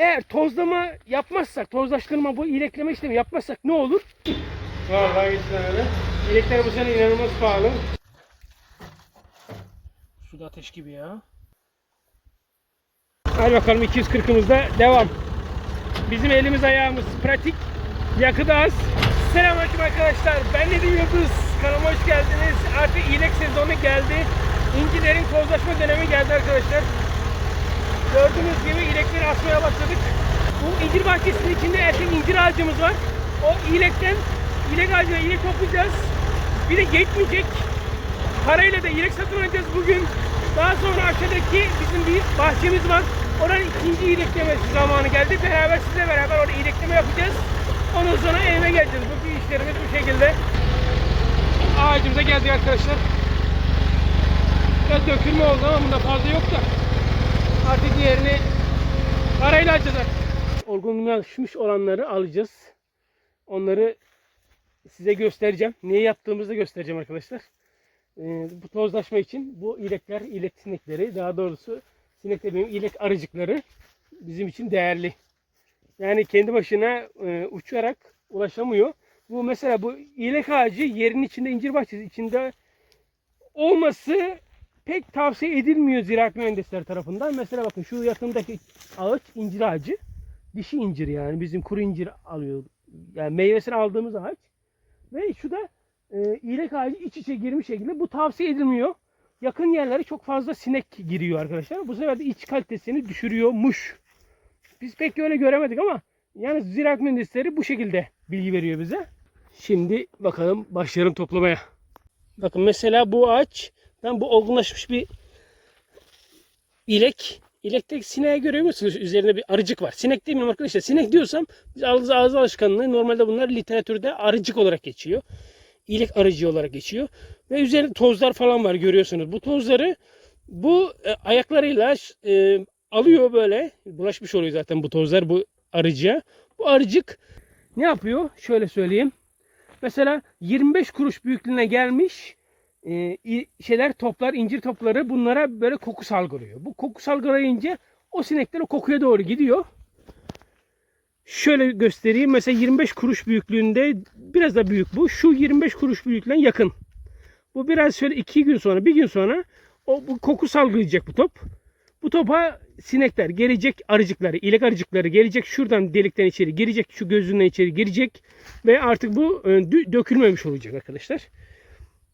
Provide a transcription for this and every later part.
Eğer tozlama yapmazsak, tozlaştırma bu ilekleme işlemi yapmazsak ne olur? Vallahi öyle. İlekler bu sene inanılmaz pahalı. Su da ateş gibi ya. Hadi bakalım 240'ımızda devam. Bizim elimiz ayağımız pratik. Yakıt az. Selamünaleyküm arkadaşlar. Ben Nedim Yıldız. Kanalıma hoş geldiniz. Artık iğnek sezonu geldi. İncilerin tozlaşma dönemi geldi arkadaşlar. Gördüğünüz gibi ilekleri asmaya başladık. Bu incir bahçesinin içinde erkek incir ağacımız var. O ilekten ilek ağacına ilek toplayacağız. Bir de yetmeyecek. Parayla da ilek satın alacağız bugün. Daha sonra aşağıdaki bizim bir bahçemiz var. Oranın ikinci ileklemesi zamanı geldi. Beraber sizle beraber orada ilekleme yapacağız. Ondan sonra evime geleceğiz. Bugün işlerimiz bu şekilde. Ağacımıza geldik arkadaşlar. Biraz dökülme oldu ama bunda fazla yok da. Artık diğerini parayla alacağız artık. Olgunlaşmış olanları alacağız. Onları size göstereceğim. Neyi yaptığımızı da göstereceğim arkadaşlar. Ee, bu tozlaşma için bu ilekler, ilek sinekleri daha doğrusu sinek dediğim ilek arıcıkları bizim için değerli. Yani kendi başına e, uçarak ulaşamıyor. Bu mesela bu ilek ağacı yerin içinde incir bahçesi içinde olması pek tavsiye edilmiyor ziraat mühendisler tarafından. Mesela bakın şu yakındaki ağaç incir ağacı. Dişi incir yani bizim kuru incir alıyor. Yani meyvesini aldığımız ağaç. Ve şu da e, ilek ağacı iç içe girmiş şekilde. Bu tavsiye edilmiyor. Yakın yerlere çok fazla sinek giriyor arkadaşlar. Bu sefer de iç kalitesini düşürüyormuş. Biz pek öyle göremedik ama yani ziraat mühendisleri bu şekilde bilgi veriyor bize. Şimdi bakalım başlayalım toplamaya. Bakın mesela bu ağaç ben bu olgunlaşmış bir ilek. İlekteki sineğe görüyor musunuz? Üzerinde bir arıcık var. Sinek demiyorum arkadaşlar. Sinek diyorsam biz ağız ağız alışkanlığı normalde bunlar literatürde arıcık olarak geçiyor. İlek arıcı olarak geçiyor. Ve üzerinde tozlar falan var görüyorsunuz. Bu tozları bu e, ayaklarıyla e, alıyor böyle. Bulaşmış oluyor zaten bu tozlar bu arıcıya. Bu arıcık ne yapıyor? Şöyle söyleyeyim. Mesela 25 kuruş büyüklüğüne gelmiş e, şeyler toplar, incir topları bunlara böyle koku salgılıyor. Bu koku salgılayınca o sinekler o kokuya doğru gidiyor. Şöyle göstereyim. Mesela 25 kuruş büyüklüğünde biraz da büyük bu. Şu 25 kuruş büyüklüğüne yakın. Bu biraz şöyle iki gün sonra, bir gün sonra o bu koku salgılayacak bu top. Bu topa sinekler gelecek arıcıkları, ilek arıcıkları gelecek şuradan delikten içeri girecek, şu gözünden içeri girecek ve artık bu e, dö- dökülmemiş olacak arkadaşlar.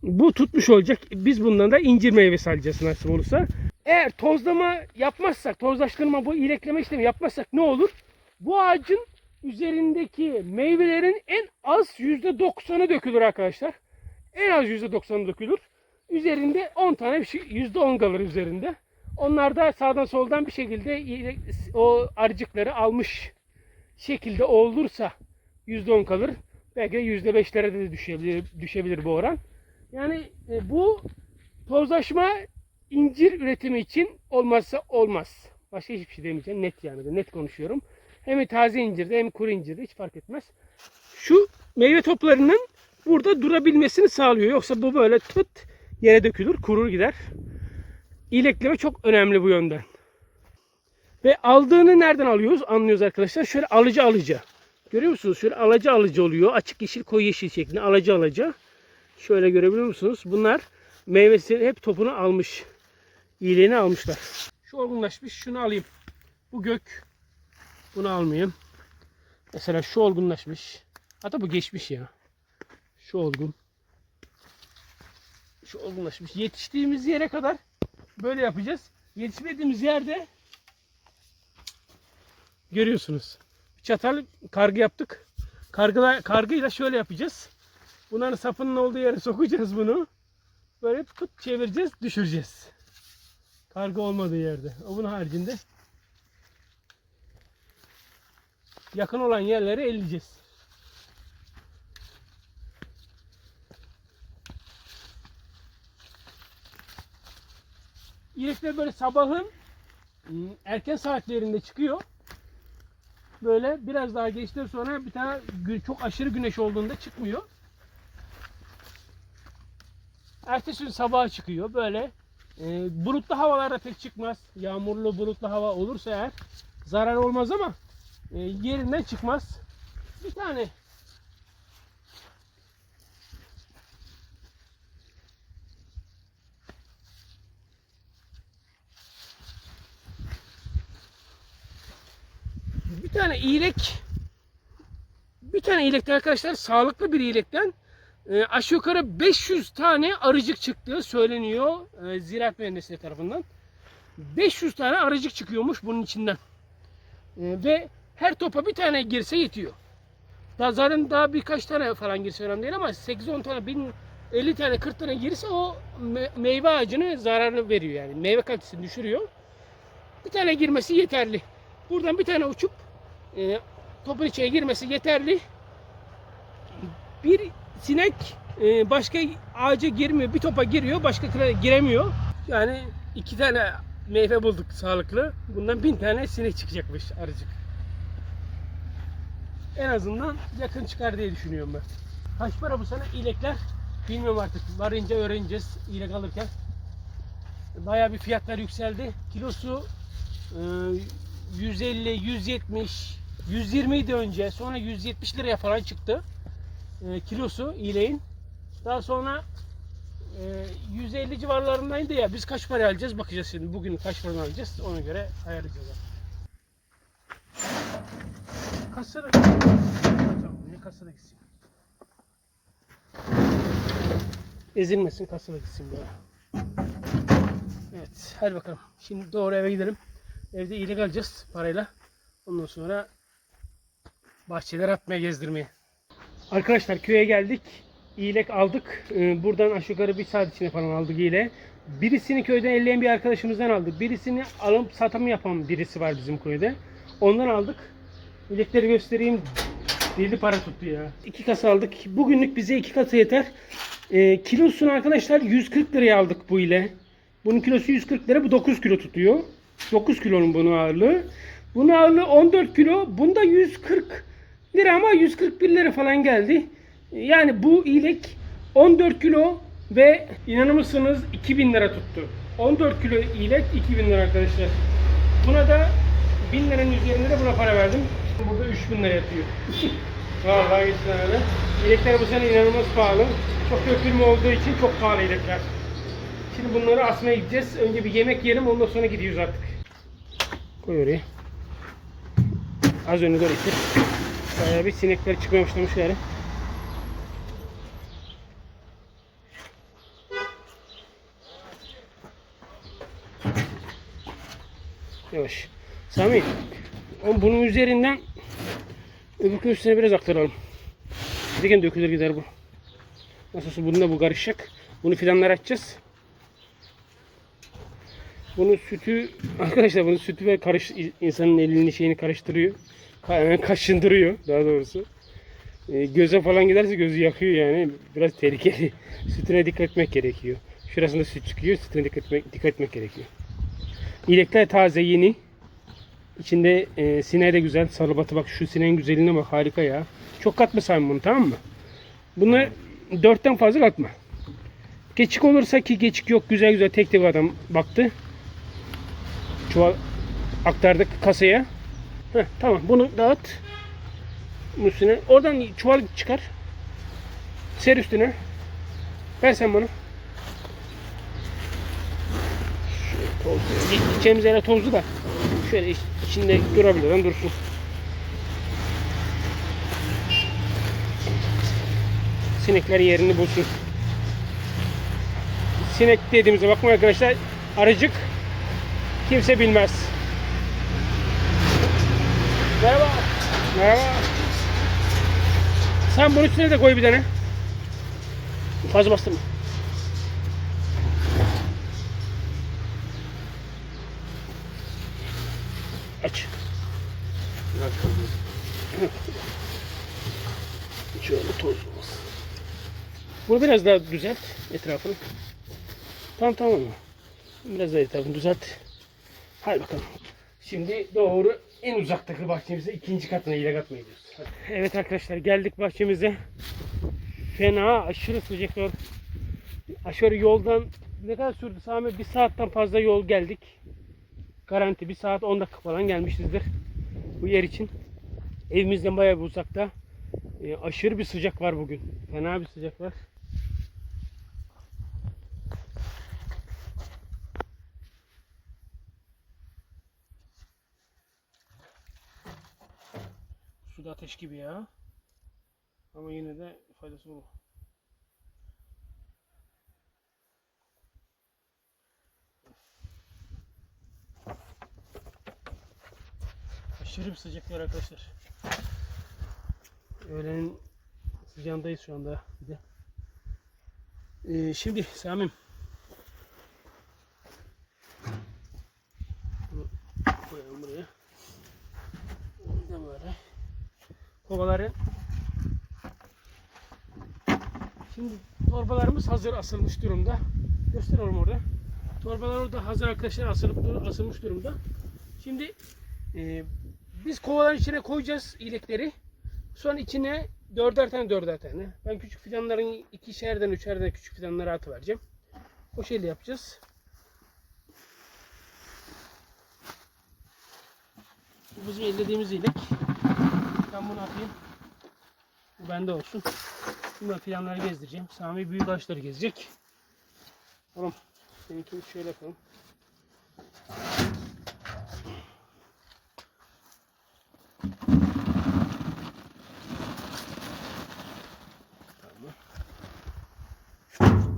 Bu tutmuş olacak. Biz bundan da incir meyvesi alacağız nasip olursa. Eğer tozlama yapmazsak, tozlaştırma bu ilekleme işlemi yapmazsak ne olur? Bu ağacın üzerindeki meyvelerin en az %90'ı dökülür arkadaşlar. En az %90'ı dökülür. Üzerinde 10 tane bir şey, %10 kalır üzerinde. Onlar da sağdan soldan bir şekilde o arıcıkları almış şekilde olursa %10 kalır. Belki de %5'lere de düşebilir, düşebilir bu oran. Yani e, bu tozlaşma incir üretimi için olmazsa olmaz. Başka hiçbir şey demeyeceğim. Net yani. Net konuşuyorum. Hem taze incirde hem kuru incirde hiç fark etmez. Şu meyve toplarının burada durabilmesini sağlıyor. Yoksa bu böyle tıt yere dökülür, kurur gider. İlekleme çok önemli bu yönden. Ve aldığını nereden alıyoruz? Anlıyoruz arkadaşlar. Şöyle alıcı alıcı. Görüyor musunuz? Şöyle alıcı alıcı oluyor. Açık yeşil, koyu yeşil şeklinde alıcı alıcı. Şöyle görebiliyor musunuz? Bunlar meyvesini hep topunu almış. İyiliğini almışlar. Şu olgunlaşmış. Şunu alayım. Bu gök. Bunu almayayım. Mesela şu olgunlaşmış. Hatta bu geçmiş ya. Şu olgun. Şu olgunlaşmış. Yetiştiğimiz yere kadar böyle yapacağız. Yetişmediğimiz yerde görüyorsunuz. Çatal kargı yaptık. Kargıla, kargıyla şöyle yapacağız. Bunların sapının olduğu yere sokacağız bunu. Böyle pıt çevireceğiz, düşüreceğiz. Kargı olmadığı yerde. O bunun haricinde yakın olan yerleri elleyeceğiz. İnekler böyle sabahın ım, erken saatlerinde çıkıyor. Böyle biraz daha geçtikten sonra bir tane çok aşırı güneş olduğunda çıkmıyor. Ertesi gün sabaha çıkıyor. Böyle e, bulutlu havalarda pek çıkmaz. Yağmurlu bulutlu hava olursa eğer zarar olmaz ama e, yerinden çıkmaz. Bir tane bir tane iğlek bir tane iğlekten arkadaşlar sağlıklı bir iğlekten e, aşağı yukarı 500 tane arıcık çıktığı söyleniyor e, ziraat mühendisleri tarafından. 500 tane arıcık çıkıyormuş bunun içinden. E, ve her topa bir tane girse yetiyor. Daha zaten daha birkaç tane falan girse önemli değil ama 8-10 tane, 1000, 50 tane, 40 tane girse o me- meyve ağacını zararını veriyor yani. Meyve kalitesini düşürüyor. Bir tane girmesi yeterli. Buradan bir tane uçup e, topun içine girmesi yeterli. Bir sinek e, başka ağaca girmiyor, bir topa giriyor, başka giremiyor. Yani iki tane meyve bulduk sağlıklı. Bundan bin tane sinek çıkacakmış arıcık. En azından yakın çıkar diye düşünüyorum ben. Kaç para bu sene ilekler? Bilmiyorum artık. Varınca öğreneceğiz ilek alırken. Bayağı bir fiyatlar yükseldi. Kilosu e, 150, 170, 120 idi önce. Sonra 170 liraya falan çıktı. E, kilosu ileğin. Daha sonra e, 150 civarlarındaydı ya. Biz kaç para alacağız bakacağız şimdi. Bugün kaç para alacağız ona göre ayarlayacağız. Tamam, niye kasada gitsin? Ezilmesin kasada gitsin böyle. Evet hadi bakalım. Şimdi doğru eve gidelim. Evde iyilik alacağız parayla. Ondan sonra bahçeler atmaya gezdirmeye. Arkadaşlar köye geldik. İyilek aldık. Ee, Buradan aşağı yukarı bir saat içinde falan aldık iyile. Birisini köyden elleyen bir arkadaşımızdan aldık. Birisini alıp satım yapan birisi var bizim köyde. Ondan aldık. İlekleri göstereyim. Deli para tuttu ya. İki kasa aldık. Bugünlük bize iki kasa yeter. Ee, kilosunu arkadaşlar 140 liraya aldık bu ile. Bunun kilosu 140 lira. Bu 9 kilo tutuyor. 9 kilonun bunun ağırlığı. Bunun ağırlığı 14 kilo. Bunda 140 lira ama 141 lira falan geldi. Yani bu iğlek 14 kilo ve inanır mısınız 2000 lira tuttu. 14 kilo iğlek 2000 lira arkadaşlar. Buna da 1000 liranın üzerinde de buna para verdim. Burada 3000 lira yatıyor. Vallahi geçten öyle. İlekler bu sene inanılmaz pahalı. Çok dökülme olduğu için çok pahalı ilekler. Şimdi bunları asmaya gideceğiz. Önce bir yemek yiyelim ondan sonra gidiyoruz artık. Koy oraya. Az önce doğru itti. Bayağı bir sinekler çıkmaya başlamış yani. Yavaş. Sami, bunun üzerinden öbür üstüne biraz aktaralım. Giderken dökülür gider bu. Nasıl olsa bununla bu karışacak. Bunu fidanlar açacağız. Bunun sütü arkadaşlar bunun sütü ve karış insanın elini şeyini karıştırıyor. Ka- kaşındırıyor daha doğrusu. Ee, göze falan giderse gözü yakıyor yani. Biraz tehlikeli. Sütüne dikkat etmek gerekiyor. Şurasında süt çıkıyor. Sütüne dikkat etmek, dikkat etmek gerekiyor. İlekler taze yeni. İçinde e, sineği de güzel. Sarıbatı bak şu sineğin güzelliğine bak harika ya. Çok katma sen bunu tamam mı? Bunu dörtten fazla katma. Geçik olursa ki geçik yok güzel güzel tek tek adam baktı. Çuval aktardık kasaya. Heh, tamam bunu dağıt. Bunun Üstüne. Oradan çuval çıkar. Ser üstüne. Ver sen bana. Şöyle tozlu. Gideceğimiz yere tozlu da. Şöyle iç- içinde durabilir. dursun. Sinekler yerini bulsun. Sinek dediğimize bakmayın arkadaşlar. Arıcık kimse bilmez. Merhaba. Merhaba. Sen bunun üstüne de koy bir tane. Fazla bastırma. Aç. Şöyle toz olmasın. Bunu biraz daha düzelt etrafını. Tamam tamam. Biraz daha etrafını düzelt. Hadi bakalım. Şimdi doğru en uzaktaki bahçemize ikinci katına ilek atmaya gidiyoruz. Hadi. Evet arkadaşlar geldik bahçemize. Fena aşırı sıcak zor. Aşağı yoldan ne kadar sürdü Sami? Bir saatten fazla yol geldik. Garanti bir saat 10 dakika falan gelmişizdir bu yer için. Evimizden bayağı bir uzakta. E, aşırı bir sıcak var bugün. Fena bir sıcak var. Da ateş gibi ya. Ama yine de faydası bu. Aşırı bir sıcak var arkadaşlar. Öğlenin sıcağındayız şu anda bir de. Ee, şimdi Samim. Bunu koyalım buraya. Bunu da böyle. Kovaları. Şimdi torbalarımız hazır asılmış durumda. Gösteriyorum orada. Torbalar orada hazır arkadaşlar asılıp asılmış durumda. Şimdi e, biz kovaların içine koyacağız ilekleri. Sonra içine dörder tane dörder tane. Ben küçük fidanların ikişerden üçerden küçük fidanları atıvereceğim. O şekilde yapacağız. Bu bizim ellediğimiz ilek. Ben bunu atayım. Bu bende olsun. Ben fidanları gezdireceğim. Sami büyük ağaçları gezecek. Tamam. Seninkini şöyle yapalım.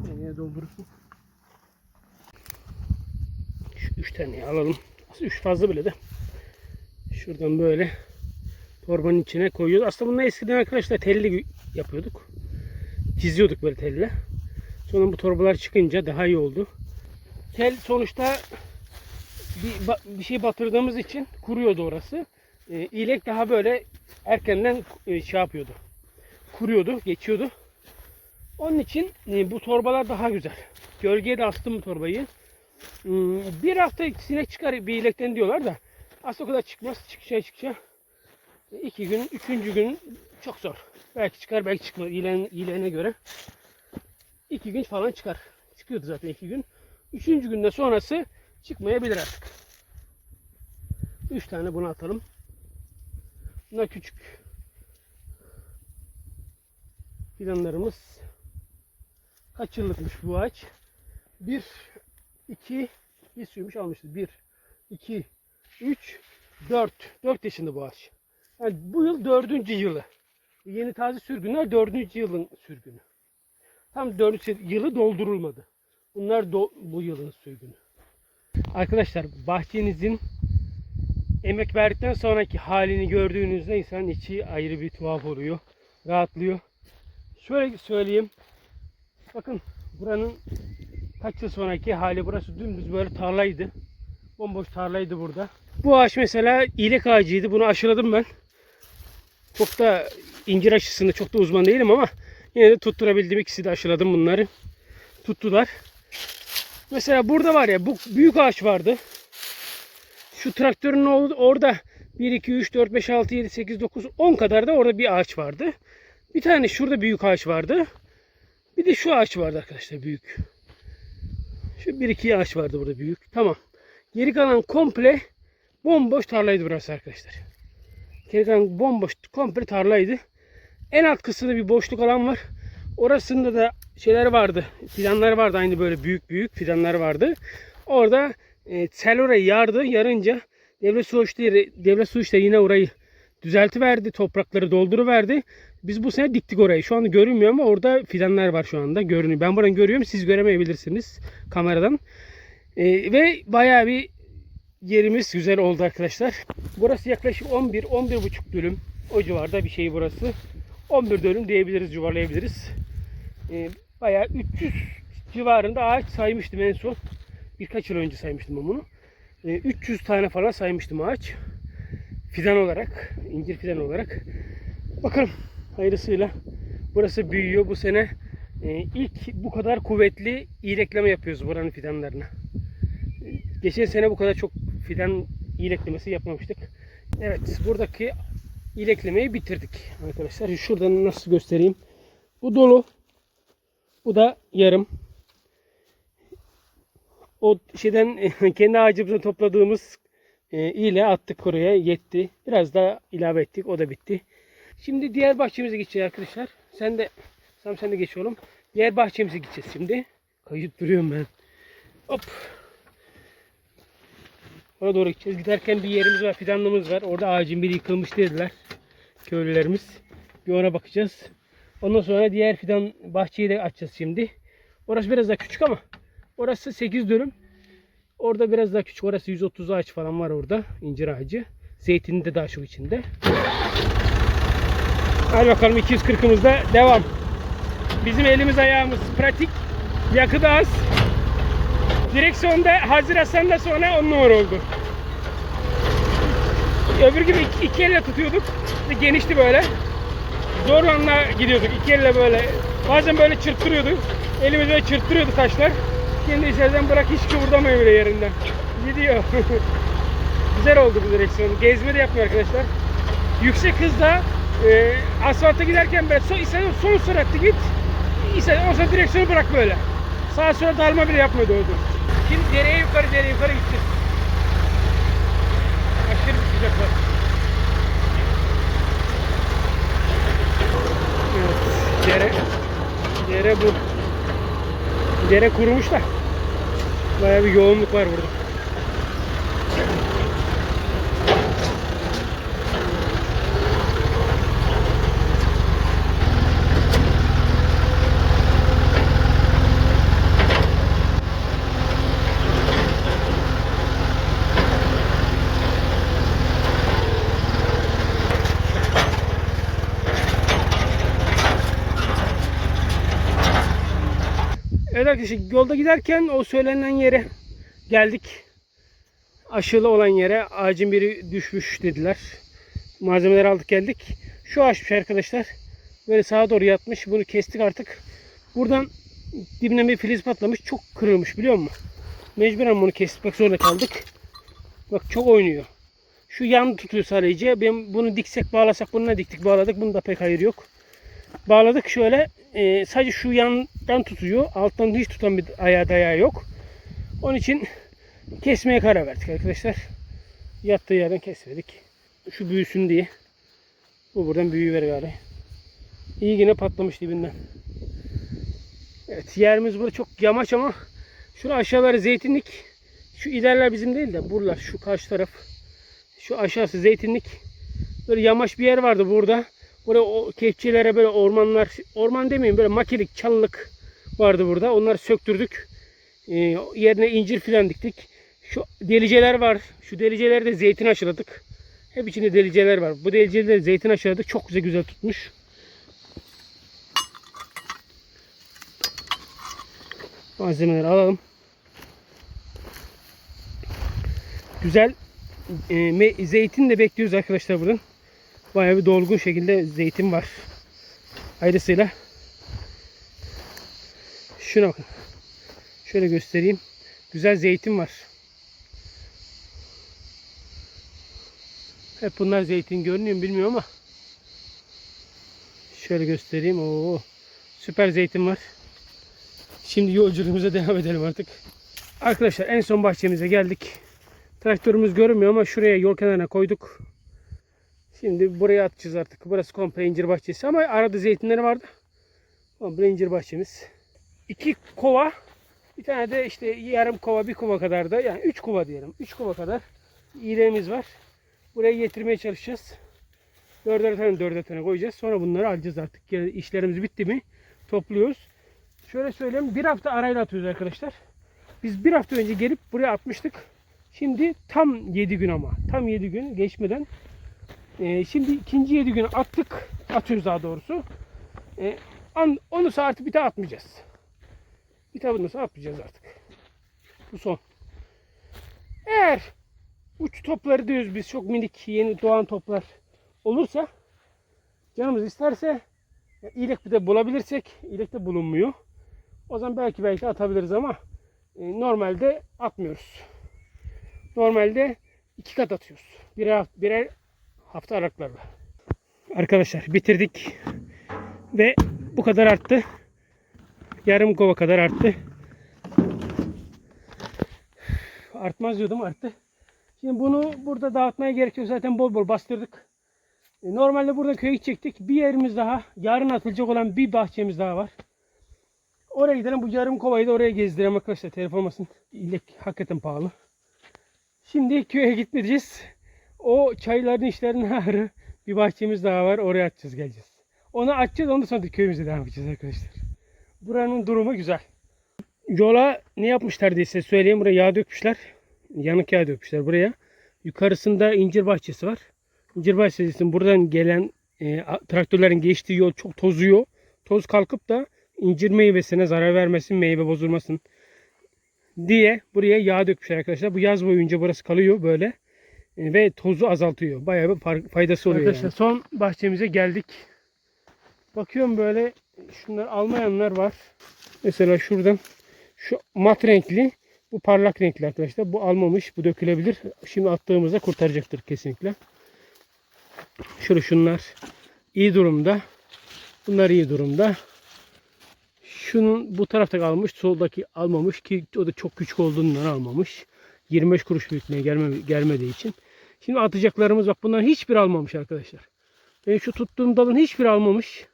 Nereye doldurursun? Şu üç tane alalım. Üç fazla bile de. Şuradan böyle torbanın içine koyuyoruz. Aslında bunu eskiden arkadaşlar telli yapıyorduk. Çiziyorduk böyle telle. Sonra bu torbalar çıkınca daha iyi oldu. Tel sonuçta bir, bir şey batırdığımız için kuruyordu orası. E, ilek daha böyle erkenden e, şey yapıyordu. Kuruyordu, geçiyordu. Onun için e, bu torbalar daha güzel. Gölgeye de astım bu torbayı. Hmm, Bir hafta sinek çıkar bir ilekten diyorlar da aslında o kadar çıkmaz. Çıkışa çıkışa. İki gün, üçüncü gün çok zor. Belki çıkar, belki çıkmaz. İlen, ileğine göre. iki gün falan çıkar. Çıkıyordu zaten iki gün. Üçüncü günde sonrası çıkmayabilir artık. Üç tane bunu atalım. Bunlar küçük fidanlarımız. Kaç yıllıkmış bu ağaç? Bir, iki, bir sürmüş almıştı. Bir, iki, üç, dört. Dört yaşında bu ağaç. Yani bu yıl dördüncü yılı. Yeni taze sürgünler dördüncü yılın sürgünü. Tam dördüncü yılı doldurulmadı. Bunlar do- bu yılın sürgünü. Arkadaşlar bahçenizin emek verdikten sonraki halini gördüğünüzde insan içi ayrı bir tuhaf oluyor. Rahatlıyor. Şöyle söyleyeyim. Bakın buranın kaç yıl sonraki hali burası dümdüz böyle tarlaydı. Bomboş tarlaydı burada. Bu ağaç mesela ilek ağacıydı. Bunu aşıladım ben. Çok da incir aşısında çok da uzman değilim ama yine de tutturabildim. İkisi de aşıladım bunları. Tuttular. Mesela burada var ya bu büyük ağaç vardı. Şu traktörün orada 1, 2, 3, 4, 5, 6, 7, 8, 9, 10 kadar da orada bir ağaç vardı. Bir tane şurada büyük ağaç vardı. Bir de şu ağaç vardı arkadaşlar büyük. Şu bir iki ağaç vardı burada büyük. Tamam. Geri kalan komple bomboş tarlaydı burası arkadaşlar. Geri kalan bomboş komple tarlaydı. En alt kısmında bir boşluk alan var. Orasında da şeyler vardı. Fidanlar vardı aynı böyle büyük büyük fidanlar vardı. Orada e, sel orayı yardı. Yarınca devlet su işleri, devlet su işleri yine orayı düzeltiverdi. Toprakları dolduruverdi. Biz bu sene diktik orayı. Şu anda görünmüyor ama orada fidanlar var şu anda. Görünüyor. Ben buradan görüyorum. Siz göremeyebilirsiniz kameradan. Ee, ve bayağı bir yerimiz güzel oldu arkadaşlar. Burası yaklaşık 11 11,5 dönüm. O civarda bir şey burası. 11 dönüm diyebiliriz, yuvarlayabiliriz. Ee, bayağı 300 civarında ağaç saymıştım en son. Birkaç yıl önce saymıştım ben bunu. Ee, 300 tane falan saymıştım ağaç. Fidan olarak, incir fidan olarak. Bakalım hayırlısıyla. Burası büyüyor bu sene. e, ilk bu kadar kuvvetli iyilekleme yapıyoruz buranın fidanlarına. E, Geçen sene bu kadar çok fidan iyileklemesi yapmamıştık. Evet buradaki iyileklemeyi bitirdik arkadaşlar. Şuradan nasıl göstereyim. Bu dolu. Bu da yarım. O şeyden kendi ağacımızdan topladığımız e, ile attık oraya yetti. Biraz daha ilave ettik. O da bitti. Şimdi diğer bahçemize geçeceğiz arkadaşlar. Sen de Sam sen de geç oğlum. Diğer bahçemize gideceğiz şimdi. Kayıp duruyorum ben. Hop. Oraya doğru gideceğiz. Giderken bir yerimiz var, fidanlığımız var. Orada ağacın biri yıkılmış dediler. Köylülerimiz. Bir ona bakacağız. Ondan sonra diğer fidan bahçeyi de açacağız şimdi. Orası biraz daha küçük ama orası 8 dönüm. Orada biraz daha küçük. Orası 130 ağaç falan var orada. incir ağacı. Zeytinin de daha çok içinde. Hadi bakalım 240'ımızda devam. Bizim elimiz ayağımız pratik. Yakıt az. Direksiyonda Hazır Hasan'da sonra on numara oldu. Öbür gibi iki, iki elle tutuyorduk. Genişti böyle. Zorla gidiyorduk iki elle böyle. Bazen böyle çırptırıyorduk. Elimiz böyle çırptırıyordu taşlar. Şimdi içeriden bırak hiç kıvırdamıyor bile yerinden. Gidiyor. Güzel oldu bu direksiyon. Gezme de yapmıyor arkadaşlar. Yüksek hızda e, asfalta giderken böyle son, istediğin son süratte git. İstediğin o direksiyonu bırak böyle. Sağa sola dalma bile yapmıyordu orada. Şimdi dereye yukarı dereye yukarı gideceğiz. Aşırı sıcak var. Evet, dere, dere bu. Dere kurumuş da. Bayağı bir yoğunluk var burada. Arkadaşlar yolda giderken o söylenen yere geldik. Aşılı olan yere ağacın biri düşmüş dediler. Malzemeleri aldık geldik. Şu ağaçmış arkadaşlar. Böyle sağa doğru yatmış. Bunu kestik artık. Buradan dibine bir filiz patlamış. Çok kırılmış biliyor musun? Mecburen bunu kesmek zorunda kaldık. Bak çok oynuyor. Şu yan tutuyor sadece. Ben bunu diksek bağlasak bununla diktik bağladık. Bunda pek hayır yok. Bağladık şöyle. e, sadece şu yandan tutuyor. Alttan hiç tutan bir ayağı dayağı yok. Onun için kesmeye karar verdik arkadaşlar. Yattığı yerden kesmedik. Şu büyüsün diye. Bu buradan büyüver gari. İyi yine patlamış dibinden. Evet yerimiz burada çok yamaç ama şunu aşağıları zeytinlik. Şu ilerler bizim değil de buralar şu karşı taraf. Şu aşağısı zeytinlik. Böyle yamaç bir yer vardı burada. Buraya o kepçelere böyle ormanlar, orman demeyeyim böyle makilik, çalılık vardı burada. Onları söktürdük. Ee, yerine incir filan diktik. Şu deliceler var. Şu deliceleri de zeytin aşıladık. Hep içinde deliceler var. Bu deliceleri zeytin aşıladık. Çok güzel güzel tutmuş. Malzemeleri alalım. Güzel e, zeytin de bekliyoruz arkadaşlar buradan. Bayağı bir dolgun şekilde zeytin var. Ayrısıyla şuna bakın. Şöyle göstereyim. Güzel zeytin var. Hep bunlar zeytin görünüyor mu bilmiyorum ama şöyle göstereyim. Oo, süper zeytin var. Şimdi yolculuğumuza devam edelim artık. Arkadaşlar en son bahçemize geldik. Traktörümüz görünmüyor ama şuraya yol kenarına koyduk. Şimdi buraya atacağız artık. Burası komple incir bahçesi ama arada zeytinleri vardı. Komple incir bahçemiz. İki kova. Bir tane de işte yarım kova, bir kova kadar da yani üç kova diyelim. Üç kova kadar iğnemiz var. Buraya getirmeye çalışacağız. Dörder tane dörder tane koyacağız. Sonra bunları alacağız artık. Yani işlerimiz bitti mi topluyoruz. Şöyle söyleyeyim. Bir hafta arayla atıyoruz arkadaşlar. Biz bir hafta önce gelip buraya atmıştık. Şimdi tam 7 gün ama. Tam 7 gün geçmeden ee, şimdi ikinci 7 günü attık. Atıyoruz daha doğrusu. Ee, on, onu saati bir daha atmayacağız. Bir daha bundan sonra atmayacağız artık. Bu son. Eğer uç topları diyoruz biz çok minik yeni doğan toplar olursa canımız isterse ya, iğnek bir de bulabilirsek iğnek de bulunmuyor. O zaman belki belki atabiliriz ama e, normalde atmıyoruz. Normalde iki kat atıyoruz. Birer, birer hafta aralıklarla. Arkadaşlar bitirdik. Ve bu kadar arttı. Yarım kova kadar arttı. Artmaz diyordum arttı. Şimdi bunu burada dağıtmaya gerek yok. Zaten bol bol bastırdık. E, Normalde burada köye gidecektik. Bir yerimiz daha. Yarın atılacak olan bir bahçemiz daha var. Oraya gidelim. Bu yarım kovayı da oraya gezdireyim arkadaşlar. Telef olmasın. İlek hakikaten pahalı. Şimdi köye gitmeyeceğiz. O çayların işlerinin ağrı. Bir bahçemiz daha var. Oraya atacağız geleceğiz. Onu açacağız. Ondan sonra da köyümüze devam edeceğiz arkadaşlar. Buranın durumu güzel. Yola ne yapmışlar diye size söyleyeyim. Buraya yağ dökmüşler. Yanık yağ dökmüşler buraya. Yukarısında incir bahçesi var. İncir bahçesinin buradan gelen e, traktörlerin geçtiği yol çok tozuyor. Toz kalkıp da incir meyvesine zarar vermesin, meyve bozulmasın diye buraya yağ dökmüşler arkadaşlar. Bu yaz boyunca burası kalıyor böyle ve tozu azaltıyor. Bayağı bir faydası oluyor. Arkadaşlar son bahçemize geldik. Bakıyorum böyle şunlar almayanlar var. Mesela şuradan şu mat renkli bu parlak renkli arkadaşlar. Bu almamış. Bu dökülebilir. Şimdi attığımızda kurtaracaktır kesinlikle. Şöyle şunlar iyi durumda. Bunlar iyi durumda. Şunun bu tarafta kalmış. Soldaki almamış ki o da çok küçük olduğundan almamış. 25 kuruş büyüklüğüne gelme, gelmediği için. Şimdi atacaklarımız bak bunların hiçbir almamış arkadaşlar. Ben şu tuttuğum dalın hiçbir almamış.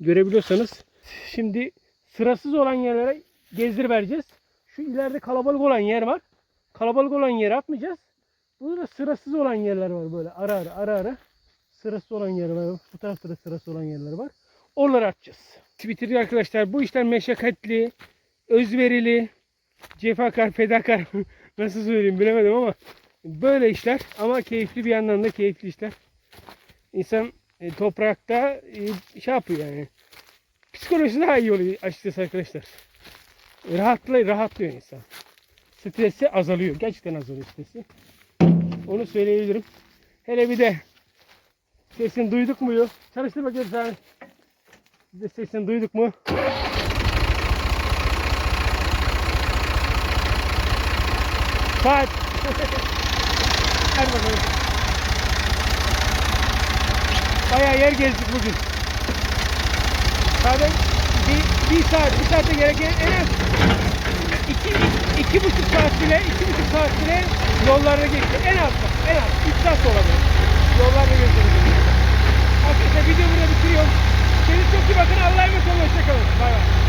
Görebiliyorsanız. Şimdi sırasız olan yerlere gezdir vereceğiz. Şu ileride kalabalık olan yer var. Kalabalık olan yere atmayacağız. Burada sırasız olan yerler var böyle ara ara ara ara. Sırasız olan yerler var. Bu tarafta da sırası olan yerler var. Oraları atacağız. Bitirdik arkadaşlar. Bu işler meşakkatli, özverili, cefakar, fedakar nasıl söyleyeyim bilemedim ama böyle işler ama keyifli bir yandan da keyifli işler. İnsan e, toprakta e, şey yapıyor yani. Psikolojisi daha iyi oluyor açıkçası arkadaşlar. Rahatlıyor, rahatlıyor insan. Stresi azalıyor. Gerçekten azalıyor stresi. Onu söyleyebilirim. Hele bir de sesini duyduk mu? Çalıştır bakayım sen. Bir de sesini duyduk mu? Saat. Hadi bakalım. Bayağı yer gezdik bugün. Zaten bir, bir saat, bir saate gereken en az iki, iki buçuk saat bile, iki buçuk saat bile yollarda geçti. En az, en az. Üç saat de olabilir. Yollarda geçti. Arkadaşlar video burada bitiriyorum. Kendinize çok iyi bakın. Allah'a emanet olun. Hoşçakalın. Bay bay.